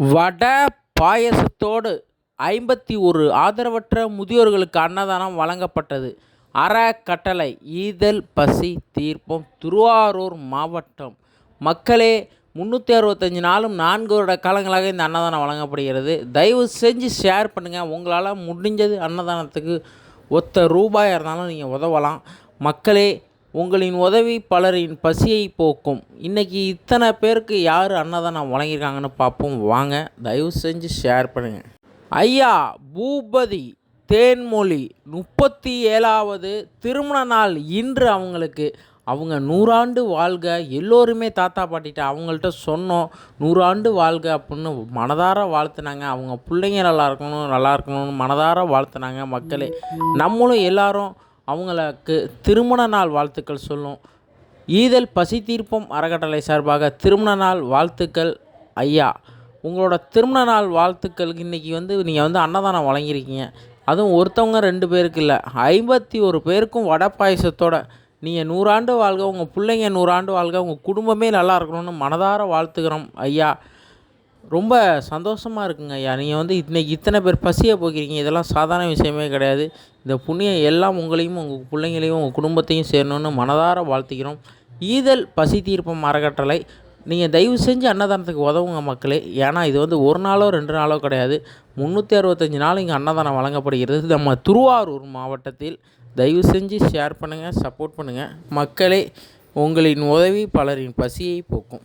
வடை பாயசத்தோடு ஐம்பத்தி ஒரு ஆதரவற்ற முதியோர்களுக்கு அன்னதானம் வழங்கப்பட்டது. அறக்கட்டளை ஈதல் பசி தீர்ப்பம். திருவாரூர் மாவட்டம். மக்களே முந்நூற்றி அறுபத்தஞ்சி நாளும் நான்கு வருட காலங்களாக இந்த அன்னதானம் வழங்கப்படுகிறது. தயவு செஞ்சு ஷேர் பண்ணுங்கள் உங்களால் முடிஞ்சது அன்னதானத்துக்கு ஒத்த ரூபாயாக இருந்தாலும் நீங்கள் உதவலாம். மக்களே உங்களின் உதவி பலரின் பசியை போக்கும். இன்றைக்கி இத்தனை பேருக்கு யார் அன்னதானம் வழங்கியிருக்காங்கன்னு பார்ப்போம். வாங்க தயவு செஞ்சு ஷேர் பண்ணுங்கள் ஐயா பூபதி தேன்மொழி முப்பத்தி ஏழாவது திருமண நாள் இன்று அவங்களுக்கு. அவங்க நூறாண்டு வாழ்க. எல்லோருமே தாத்தா பாட்டிட்ட அவங்கள்ட்ட சொன்னோம். நூறாண்டு வாழ்க அப்படின்னு மனதார வாழ்த்துனாங்க. அவங்க பிள்ளைங்க நல்லா இருக்கணும் நல்லா இருக்கணும்னு மனதார வாழ்த்துனாங்க மக்களே. நம்மளும் எல்லாரும் அவங்களுக்கு திருமண நாள் வாழ்த்துக்கள் சொல்லும். ஈதல் பசி தீர்ப்பம் அறக்கட்டளை சார்பாக திருமண நாள் வாழ்த்துக்கள் ஐயா. உங்களோட திருமண நாள் வாழ்த்துக்களுக்கு இன்றைக்கி வந்து நீங்கள் வந்து அன்னதானம் வழங்கியிருக்கீங்க. அதுவும் ஒருத்தவங்க ரெண்டு பேருக்கு இல்லை. ஐம்பத்தி ஒரு பேருக்கும் வடை பாயசத்தோட நீங்கள் நூறாண்டு வாழ்க உங்கள் பிள்ளைங்க நூறாண்டு வாழ்க உங்கள் குடும்பமே நல்லா இருக்கணும்னு மனதார வாழ்த்துக்கிறோம் ஐயா. ரொம்ப சந்தோஷமாக இருக்குங்க ஐயா. நீங்கள் வந்து இன்றைக்கி இத்தனை பேர் பசியை போக்கிறீங்க இதெல்லாம் சாதாரண விஷயமே கிடையாது. இந்த புண்ணியம் எல்லாம் உங்களையும் உங்கள் பிள்ளைங்களையும் உங்கள் குடும்பத்தையும் சேரணும்னு மனதார வாழ்த்துக்கிறோம் ஈதல் பசி தீர்ப்பம் அறக்கட்டளை. நீங்கள் தயவு செஞ்சு அன்னதானத்துக்கு உதவுங்க மக்களே. ஏன்னா இது வந்து ஒரு நாளோ ரெண்டு நாளோ கிடையாது. முந்நூற்றி அறுபத்தஞ்சி நாள் இங்கே அன்னதானம் வழங்கப்படுகிறது. நம்ம திருவாரூர் மாவட்டத்தில் தயவு செஞ்சு ஷேர் பண்ணுங்கள் சப்போர்ட் பண்ணுங்கள் மக்களே உங்களின் உதவி பலரின் பசியை போக்கும்.